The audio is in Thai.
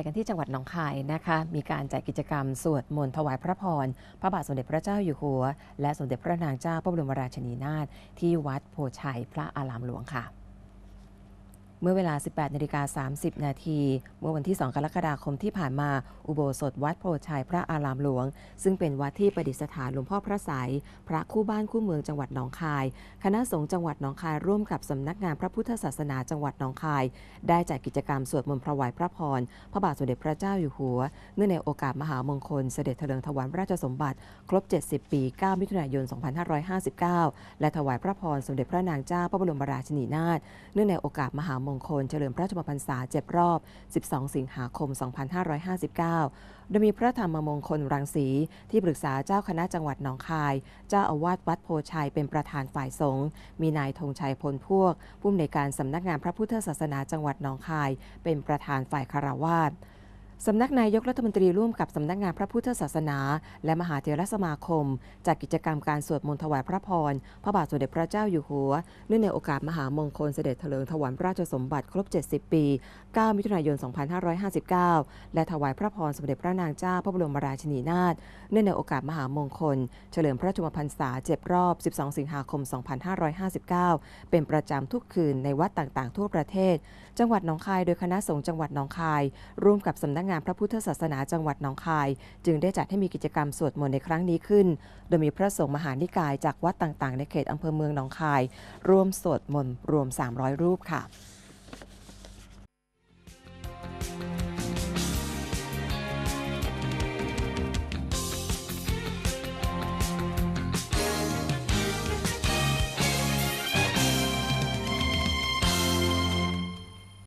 ไปกันที่จังหวัดหนองคายนะคะ มีการจัดกิจกรรมสวดมนต์ถวายพระพร พระบาทสมเด็จพระเจ้าอยู่หัว และสมเด็จพระนางเจ้าพระบรมราชินีนาถที่วัดโพชัยพระอารามหลวงค่ะ เมื่อเวลา 18นาฬิกา30 นาที เมื่อวันที่ 2 กรกฎาคมที่ผ่านมา อุโบสถวัดโพชัยพระอารามหลวง ซึ่งเป็นวัดที่ประดิษฐานหลวงพ่อพระไสยพระคู่บ้านคู่เมืองจังหวัดหนองคาย คณะสงฆ์จังหวัดหนองคายร่วมกับสำนักงานพระพุทธศาสนาจังหวัดหนองคาย ได้จัดกิจกรรมสวดมนต์ถวายพระพร พระบาทสมเด็จพระเจ้าอยู่หัว เนื่องในโอกาสมหามงคลเสด็จเถลิงถวัลย์ราชสมบัติ ครบ 70 ปี 9 มิถุนายน 2559 และถวายพระพรสมเด็จพระนางเจ้าพระบรมราชินีนาถ เนื่องในโอกาสมหามงคลเฉลิมพระชนมพรรษาเจ็บรอบ 12 สิงหาคม 2559 โดยมีพระธรรมมงคลรังสีที่ปรึกษาเจ้าคณะจังหวัดหนองคาย เจ้าอาวาสวัดโพชัยเป็นประธานฝ่ายสงฆ์ มีนายธงชัยพลพวก ผู้อำนวยการสำนักงานพระพุทธศาสนาจังหวัดหนองคาย เป็นประธานฝ่ายคารวาส สำนักนายกรัฐมนตรีร่วมกับสำนักงานพระพุทธศาสนา และมหาเถรสมาคมจัดกิจกรรมการสวดมนต์ถวายพระพร พระบาทสมเด็จพระเจ้าอยู่หัว เนื่องในโอกาสมหามงคลเสด็จเถลิงถวัลย์ราชสมบัติครบ 70 ปี 9 มิถุนายน 2559 และถวายพระพรสมเด็จพระนางเจ้าพระบรมราชินีนาถ เนื่องในโอกาสมหามงคล เฉลิมพระชนมพรรษา7รอบ 12 สิงหาคม 2559 เป็นประจำทุกคืนในวัดต่างๆ ทั่วประเทศ จังหวัดหนองคาย โดยคณะสงฆ์จังหวัดหนองคาย ร่วมกับสำนักงานพระพุทธศาสนาจังหวัดหนองคาย จึงได้จัดให้มีกิจกรรมสวดมนต์ในครั้งนี้ขึ้น โดยมีพระสงฆ์มหานิกายจากวัดต่างๆ ในเขตอำเภอเมืองหนองคาย ร่วมสวดมนต์รวม 300 รูปค่ะ